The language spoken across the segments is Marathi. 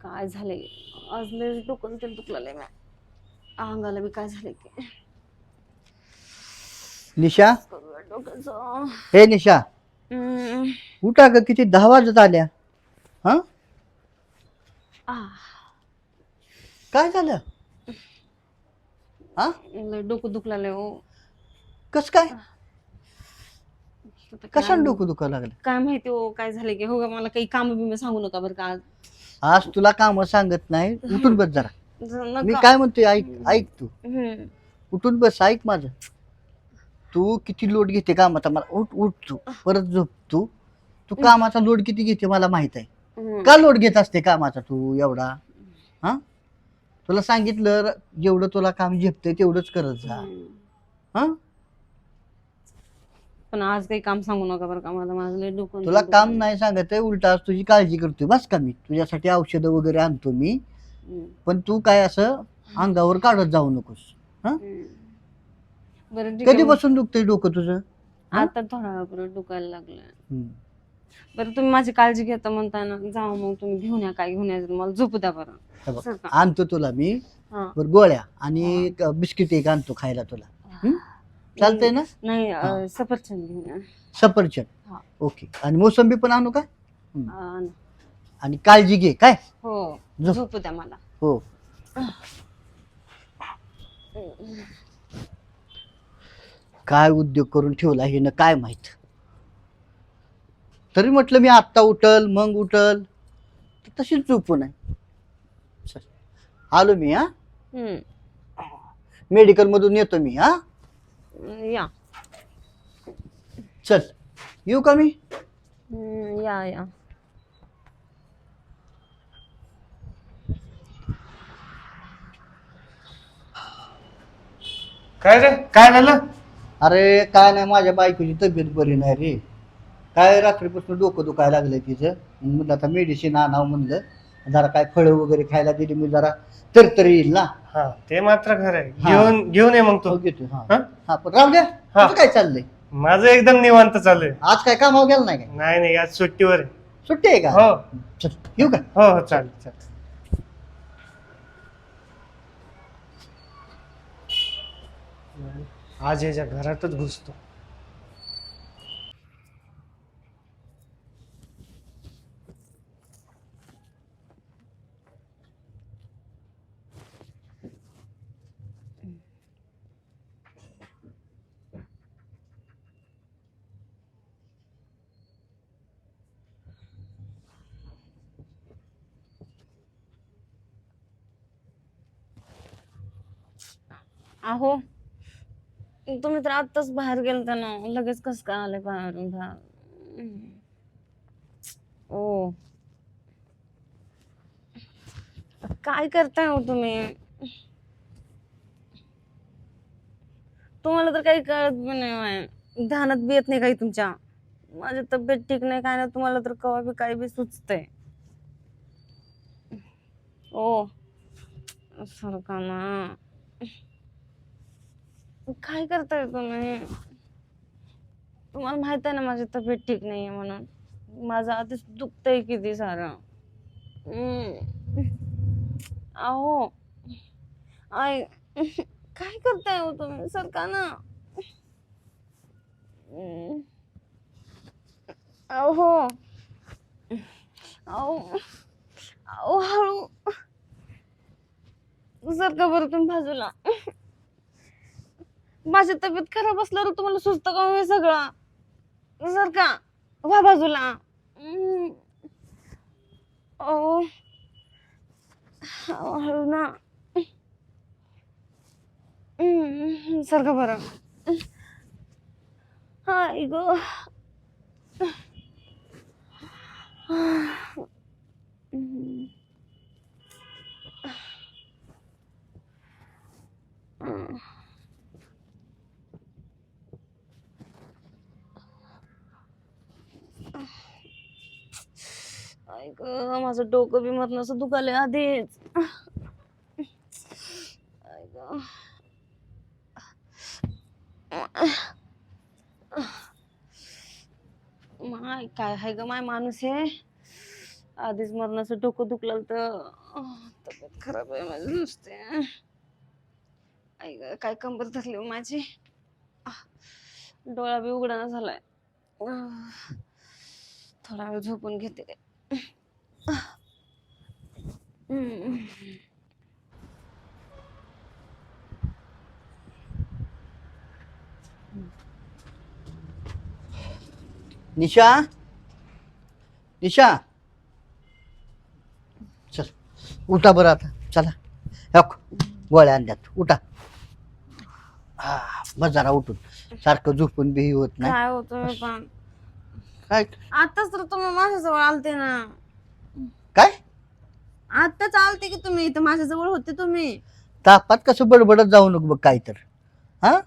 काय झालंय? आज लय डोकं तेल दुखलेलं आहे अंगाला बी काय झालंय की? निशा? करूया डोक्याचं. हे निशा हम्म. उठा ग किती दहा वाजत आल्या. हा? काय झालं? हा? लय डोकं दुखलेलं आहे हो. कस काय? आता काय- कशाने डोकं दुखायला लागलं? काय माहिती हो काय झालंय की? हो का मला काही काम बिम सांगू नका बरं का आज. आज तुला काम सांगत नाही उठून बस जरा. मी नका. काय म्हणतोय ऐक ऐक तू. हम्म. उठून बस ऐक माझं. तू किती लोड घेते कामाचा मला उठ उठ तू. परत झोप तू. तू कामाचा लोड किती घेते मला माहीत आहे. हम्म. का लोड घेत असते कामाचा तू एवढा? हा? तुला सांगितलं जेवढं तुला काम झेपतंय तेवढंच करत जा. हम्म. हा? पण आज काही काम सांगू नका बरं का मला माझं लय डोकं तुला. काम नाही सांगत आहे उलट आज तुझी काळजी करतोय बस का मी तुझ्यासाठी औषधं वगैरे आणतो मी हम्म. पण तू काय असं अंगावर काढत जाऊ नकोस हम्म. बरं ठीक आहे. कधीपासून दुखतंय डोकं तुझं आता थोडा वेळ परत दुखायला लागलं हम्म. बरं तुम्ही माझी काळजी घेता म्हणताय ना जाऊ मग तुम्ही घेऊन या काय घेऊन यायचं मला झोपू द्या बरं हे बघ, सर का? आणतो तुला मी हा. बर गोळ्या आणि एक बिस्किट एक आणतो खायला तुला हम्म? चालतंय ना? नाही अं. सफरचंद घेऊन या. सफरचंद. हा. ओके. आणि मोसंबी पण आणू का? अं, आणि काळजी घे काय? हो. झोप. झोपू द्या मला. हो. काय उद्योग करून ठेवला हे ना काय माहीत? तरी म्हटलं मी आत्ता उठल मग उठल. तर तशीच झोपून आहे चल. आलो मी हा? हम्म. मेडिकल मधून येतो मी हा? या चल येऊ का मी? हम्म, या या काय रे? काय झालं? अरे काय नाही माझ्या बायकोची तब्येत बरी नाही रे. काय रात्रीपासून डोकं दुखायला लागलंय तिचं. मग म्हणलं आता मेडिसिन आणावं म्हणलं. जरा काय फळं वगैरे खायला दिली मी जरा. तरतरी येईल ना. हा ते मात्र खरं आहे. हा. घेऊन घेऊन ये मग हो तू घेतो हा. हा? हा पण राहू द्या. हा. तुझं काय चाललंय? माझं एकदम निवांत चालू आहे आज काय कामावर गेला नाही काय? नाही नाही आज सुट्टीवर आहे. सुट्टी आहे का? हो. चल येऊ का? हो हो चालेल चालेल. आज याच्या घरातच घुसतो. अहो तुम्ही तर आत्ताच बाहेर गेलता ना. लगेच कस काय आले बाहेरून बाहेर? ओ. काय करताय हो तुम्ही? तुम्हाला तर काही कळत पण नाही. ध्यानात बी येत नाही काही तुमच्या. माझी तब्येत ठीक नाही काय नाही तुम्हाला तर कवा बी काही बी सुचतंय. ओ. सारखा ना. काय करताय तुम्ही? तुम्हाला माहीत आहे ना माझी तब्येत ठीक नाहीये म्हणून. माझं आधीच दुखतंय किती सारं. हम्म. अहो. आय काय करताय हो तुम्ही? सरका ना. हम्म. अहो. अहो. अहो हळू. सरका बरं तुम्ही बाजूला. माझी तब्येत खराब असल्यावर तुम्हाला सुचतं का हो हे सगळं? जर का व्हा बाजूला. ओ अहो, हळू ना. सारखं बरं. हाय ग हम्म. हम्म. आई ग माझं डोकं बी मत दुखालंय आधीच. ग. माय काय हाय ग माय माणूस हे? आधीच मरणाचं डोकं दुखलं तर तब्येत खराब आहे माझी नुसते. आई ग काय कंबर धरली हो माझी? डोळा बी उघडाना झालाय. थोडा वेळ झोपून घेते. काय निशा? निशा? चल उठा बरं आता. चला. हक गोळ्या आणल्यात. उठा. हा बस जरा उठून. सारखं झोपून बी होत नाही. काय होतं पण? काय? आताच तर तुम्ही माझ्याजवळ आलते ना. काय? आताच आलते की तुम्ही इथं माझ्याजवळ होते तुम्ही. तापात कसं बडबडत जाऊ नको बघ काय तर हा?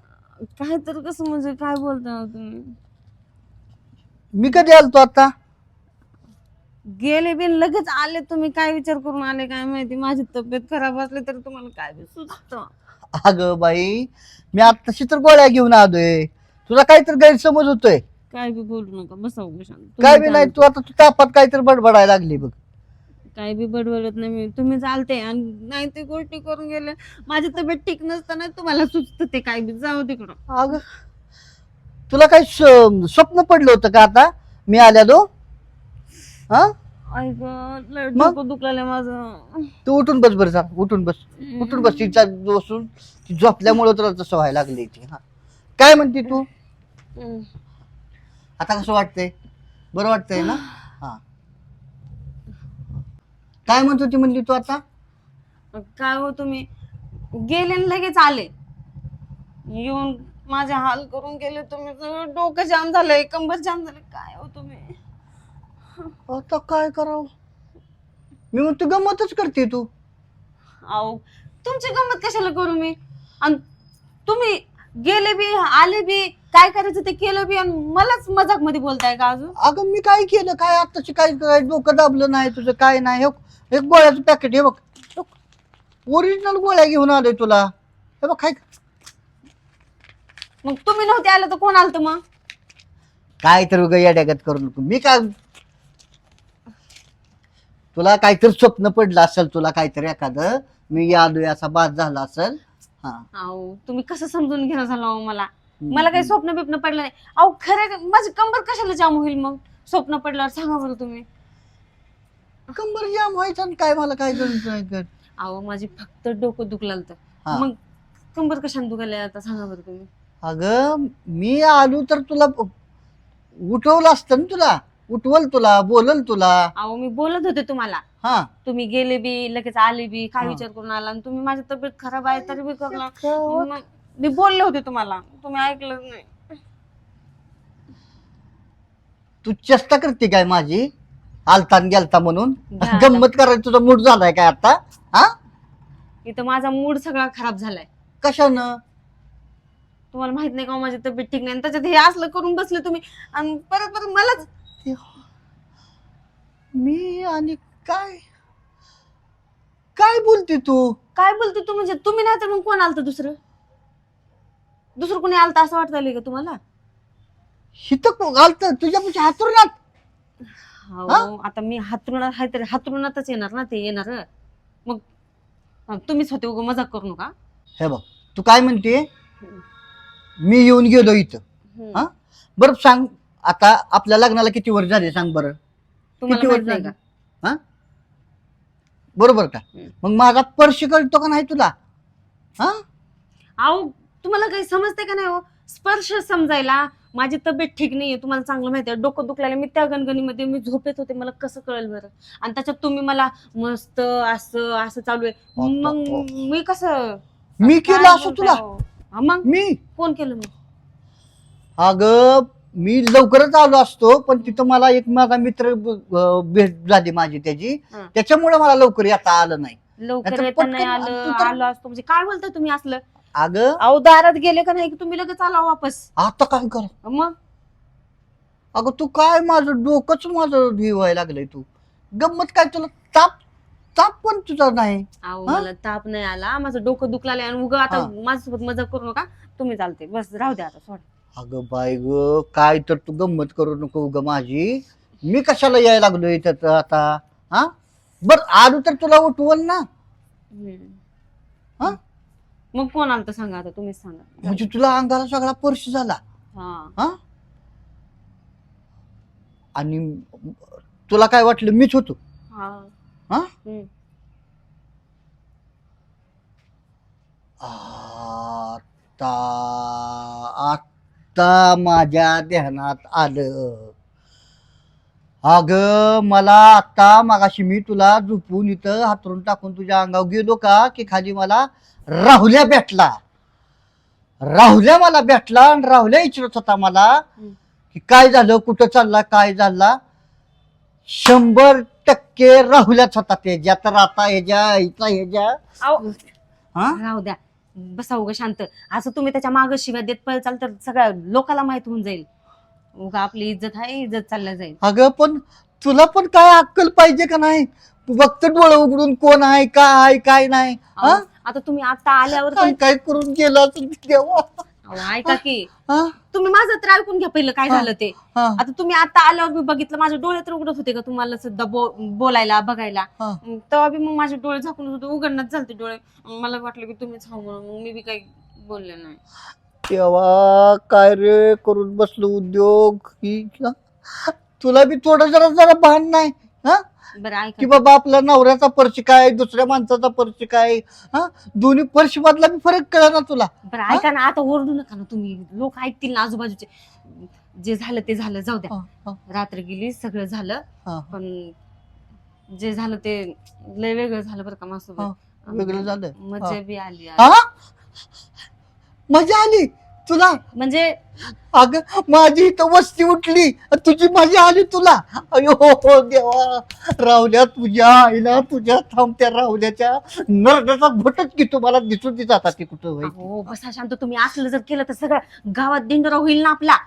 काय तर कसं म्हणजे काय बोलता तुम्ही? मी कधी आलतो आता? गेले बिन लगेच आले तुम्ही काय विचार करून आले काय माहिती? माझी तब्येत खराब असली तरी तुम्हाला काय बी सुचत. अगं बाई मी आत्ताशी तर गोळ्या घेऊन आलोय. तुझा काहीतरी गैरसमज होतोय. काय बी बोलू नका बसा उभं शांत. काय तुम्ही बी नाही तू आता तू तापात काहीतरी बडबडायला लागली बघ. काय बी बडबडत नाही. तुम्ही चालते. आणि नाही ते गोष्टी करून गेले. माझी तब्येत ठीक नसताना तुम्हाला सुचत ते काय बी. जाऊ तिकडं. अग तुला काही स्वप्न पडलं होतं का आता? मी आल्यालो. हा? ऐक लय मग? डोकं दुखलेलं माझं. तू उठून बस बरं जा. उठून बस. उठून बस. तिचा बसून. ती झोपल्यामुळे तुला तसं व्हायला लागली ती. हा. काय म्हणते तू? हम्म. आता कसं वाटतंय? बरं वाटतंय ना? हा. काय म्हणत होती म्हणली तू आता? काय हो तुम्ही? गेले आणि लगेच आले. येऊन माझे हाल करून गेले तुम्ही. सगळं डोकं जाम झालंय कंबर जाम झालं काय हो तुम्ही? आता काय करावं? मी म्हणतो गमतच करते तू. अहो तुमची गंमत कशाला करू मी? आणि तुम्ही गेले बी आले बी काय करायचं ते केलं बी आणि मलाच मजाकमध्ये बोलताय का अजून? अगं मी काय केलं? काय आताची काय काय डोकं दाबलं नाही तुझं? काय नाही? हे एक गोळ्याचं पॅकेट हे बघ. ओरिजिनल गोळ्या घेऊन आलोय तुला. हे बघ काय मग तुम्ही नव्हते आले तर कोण आलत मग? काय तर उगा येड्यागत करू नको. मी काय तुला काहीतरी स्वप्न पडलं असेल तुला काहीतरी एखादं मी आलोय असा बाद झाला असेल. हा. अहो तुम्ही कसं समजून घेणं झालं अहो मला? मला काही स्वप्न बिप्न पडलं नाही. अहो खरं माझी कंबर कशाला जाम होईल मग? स्वप्न पडल्यावर सांगा बरं तुम्ही. कंबर जाम व्हायचं आणि काय मला काय अहो माझी फक्त डोकं दुखलं तर. हा. मग कंबर कशाने दुखायला आता सांगा बरं तुम्ही. अगं मी आलो तर तुला उठवलं असतं ना तुला? उठवल तुला बोलल तुला? अहो मी बोलत होते तुम्हाला. हा. तुम्ही गेले बी लगेच आले बी काय हा. विचार करून आला आणि तुम्ही माझी तब्येत खराब आहे तरी बी मग मी बोलले होते तुम्हाला. तुम्ही ऐकलं नाही. तू चेष्टा करते काय माझी? आलता न गेलता म्हणून? झालं. गंमत करायचं तुझा मूड झालाय काय आता? हा? इथं माझा मूड सगळा खराब झालाय. कशानं? तुम्हाला माहीत नाही का हो माझी तब्येत ठीक नाही. आणि त्याच्यात हे असलं करून बसले तुम्ही. आणि परत परत मलाच मी आणि काय? काय बोलते तू? काय बोलते तू म्हणजे? तुम्ही नाही तर मग कोण आलत दुसरं? दुसरं कोणी आलत असं वाटतं का तुम्हाला? हिथं आलत? तुझ्या हातून हो आता मी हातरुणात आहे तरी हातरुणातच येणार ना ते येणार. मग अं, तुम्हीच होते उगा मजाक करू नका. हे बघ तू काय म्हणते? मी येऊन गेलो इथं. हम्म. हा? बरं सांग आता आपल्या लग्नाला किती वर्ष झाले सांग बरं? तुम्हाला किती माहीत वर्ष नाही झाली? का हा? बरोबर का? हम्म. मग माझा स्पर्श कळतो का नाही तुला? हा? अहो तुम्हाला काही समजते का नाही हो? स्पर्श समजायला माझी तब्येत ठीक नाहीये तुम्हाला चांगलं माहिती आहे डोकं दुखलेलं मी त्या गणगणीमध्ये मी झोपेत होते. मला कसं कळेल बरं? आणि त्याच्यात तुम्ही मला मस्त असं असं चालू आहे. मग मी कसं? मी केलं काय असं बोलताय तुला? हो? हा, मग? मी? कोण केलं मग? अगं मी लवकरच आलो असतो पण तिथं मला एक माझा मित्र अं, भेट झाली माझी त्याची. हा. त्याच्यामुळे मला लवकर येता आलं नाही. लवकर नाहीतर येता नाही पटकन आलं तू तर- आलो असतो. म्हणजे काय बोलताय तुम्ही असलं? अगं. अहो दारात गेले का नाही की तुम्ही लगेच आला वापस? आता काय कर? मग? अगं तू काय माझं डोकंच माझं व्हायला लागलंय तू? गंमत काय तुला? ताप ताप पण तुझा नाही. अहो हा? मला ताप नाही आला. माझं डोकं दुखलाय आणि उगा आता हा. माझ्यासोबत मजा करू नका. तुम्ही चालते. बस राहू द्या आता सोड. अगं बाय ग काय तर तू गंमत करू नको ग माझी. मी कशाला यायला लागलोय इथं आता? हा? बर आलो तर तुला उठवल ना. हा? मग कोण आलं सांगा आता तुम्हीच सांगा. म्हणजे तुला अंगाला सगळा पर्श झाला. हा. हा? आणि तुला काय वाटलं मीच होतो? हा. हा? हम्म. आता आता माझ्या ध्यानात आलं. अग मला आता मागाशी मी तुला झोपून इथं हातरून टाकून तुझ्या अंगावर गेलो का की खाली मला राहुल्या भेटला. राहुल्या मला भेटला आणि राहुल्या विचारत होता मला. की काय झालं कुठं चालला काय झाला? शंभर टक्के राहुल्याच होता त्याच्या तर आता ह्याच्या ह्याचा ह्याच्या अहो, हा? राहू द्या. बसा उगा शांत. असं तुम्ही त्याच्या माग शिवाय देत पळ चाल तर सगळ्या लोकाला माहीत होऊन जाईल. उगा आपली इज्जत आहे इज्जत चालल्या जाईल. अगं पण तुला पण काय अक्कल पाहिजे का नाही? फक्त डोळं उघडून कोण आहे काय आहे काय नाही हा? अहो, आता तुम्ही आता आल्यावर काय करून गेला असेल देवा अहो, ऐका की. हा? तुम्ही माझं तर ऐकून घ्या पहिलं काय झालं ते. हा, आता तुम्ही आता आल्यावर मी बघितलं माझे डोळे तर उघडत होते का तुम्हाला सुद्धा बो- बोलायला बघायला? हा. तेव्हा बी मग माझे डोळे झाकून होते उघडणच झालते डोळे. मला वाटलं की तुम्हीच हा म्हणून मग मी बी काही बोलले नाही. देवा काय रे करून बसलो उद्योग? ही तुला बी थोडं जरा जरा भान नाही हा? बरं ऐका. की बाबा आपला नवऱ्याचा पर्श काय दुसऱ्या माणसाचा पर्श काय हा? दोन्ही पर्श मधला बी फरक कळा ना तुला बरं ऐका ना आता ओरडू नका ना तुम्ही. लोक ऐकतील ना आजूबाजूचे. जे झालं ते झालं. जाऊ द्या. हा, हा, रात्र गेली सगळं झालं. हा. पण जे झालं ते लय वेगळं झालं बरं का हा, माझ्यासोबत. वेगळं झालं मजा बी आली. हा? मजा आली. तुला? म्हणजे? अग माझी इथं वस्ती उठली. तुझी मजा आली तुला? अयो हो देवा. रावल्या तुझ्या आईला तुझ्या थांबत्या रावल्याच्या नरड्याचा घटच की तुम्हाला दिसून ती जातात ती कुठं होय. हो बसा शांत. तुम्ही असलं जर केलं तर सगळं गावात दिंडोरा होईल ना आपला.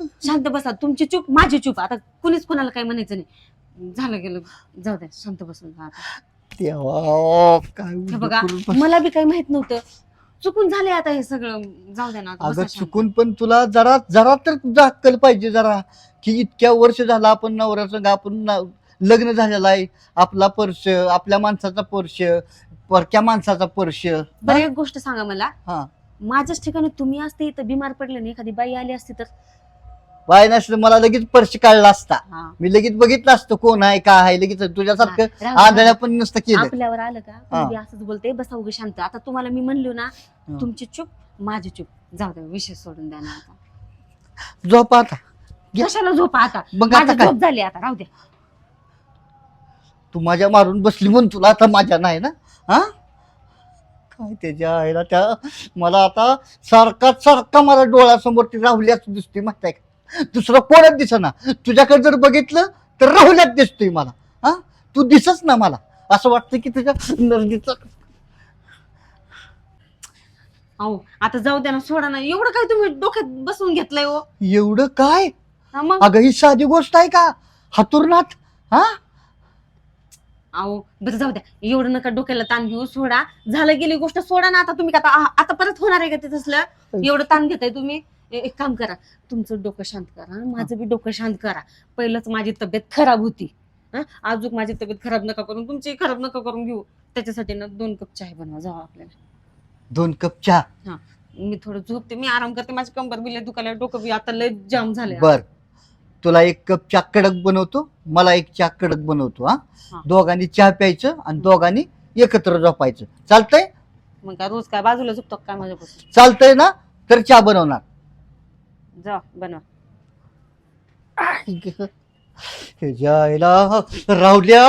शांत बसा. तुमची चूक माझी चूक. आता कुणीच कुणाला काही म्हणायचं नाही. झालं गेलं. जाऊ द्या. शांत बसून राहा आता. देवा काय हे बघा करून बस- मला बी काही माहीत नव्हतं. चुकून झाले आता हे सगळं. जाऊ द्या ना आता बसा अगं शांत. चुकून पण तुला जरा जरा तर तुझा पाहिजे जरा. की इतक्या वर्ष झाला आपण नवऱ्याचं आपण न- लग्न झालेलं आहे. आपला पर्श आपल्या माणसाचा पर्श परक्या माणसाचा पर्श बरं एक गोष्ट सांगा मला. हा. माझ्याच ठिकाणी तुम्ही असते इथं बिमार पडले नाही एखादी बाई आली असती तर? बाय नसलं मला लगेच पर्श काढला असता. हा. मी लगेच बघितलं असतं कोण आहे काय आहे लगेच तुझ्यासारखं हा, राहू. आंधळ्या पण नसतं केलं. आपल्यावर आलं का? हा. बी असंच बोलते बसा उगे शांत. आता तुम्हाला मी म्हणलो ना हा. तुमची चूक माझी चूक. जाऊ द्या विषय सोडून द्या ना आता. झोप आता. कशाला झोपा आता? मग आता माझी काय? झोप झाली आता राहू द्या तू माझ्या मारून बसली म्हणून तुला आता माझ्या नाही ना? हा? काय त्याच्या आईला त्या मला आता सारखा सारखा मला डोळ्यासमोर ती राहुल्याच दिसते माहिती आहे का? दुसरं कोणच दिसना. तुझ्याकडे जर बघितलं तर राहुल्याच दिसतोय मला. हा? तू दिसच ना मला. असं वाटतं की तुझ्या नर्दीचं अहो आता जाऊ द्या ना सोडा ना. एवढं काय तुम्ही डोक्यात बसवून घेतलंय हो? एवढं काय? हा मग? अगं ही साधी गोष्ट आहे का? हातुरनाथ? हा? अहो बरं जाऊ द्या. एवढं नका डोक्याला ताण घेऊ सोडा. झालं गेली गोष्ट सोडा ना. आता तुम्ही का आता आता परत होणार आहे का ते तसलं? एवढं ताण घेताय तुम्ही? ए- एक काम करा तुमचं डोकं शांत करा माझं बी डोकं शांत करा. पहिलंच माझी तब्येत खराब होती. हं? अजून माझी तब्येत खराब नका करून तुमची खराब नका करून घेऊ. त्याच्यासाठी ना दोन कप चहा बनवा जाऊ आपल्याला. दोन कप चहा? मी थोडं झोपते मी आराम करते माझी कंबर बिले दुखायला डोकं बी आता लय जाम झाले बर. तुला एक कप चहा कडक बनवतो मला एक चहा कडक बनवतो हा? हा. दोघांनी चहा प्यायचं आणि दोघांनी एकत्र झोपायचं. चालतंय? मग काय रोज काय बाजूला झोपतो का काय माझ्यापासून चालतंय ना? तर चहा बनवणार. जा बनवा. ह्याच्या राहुल्या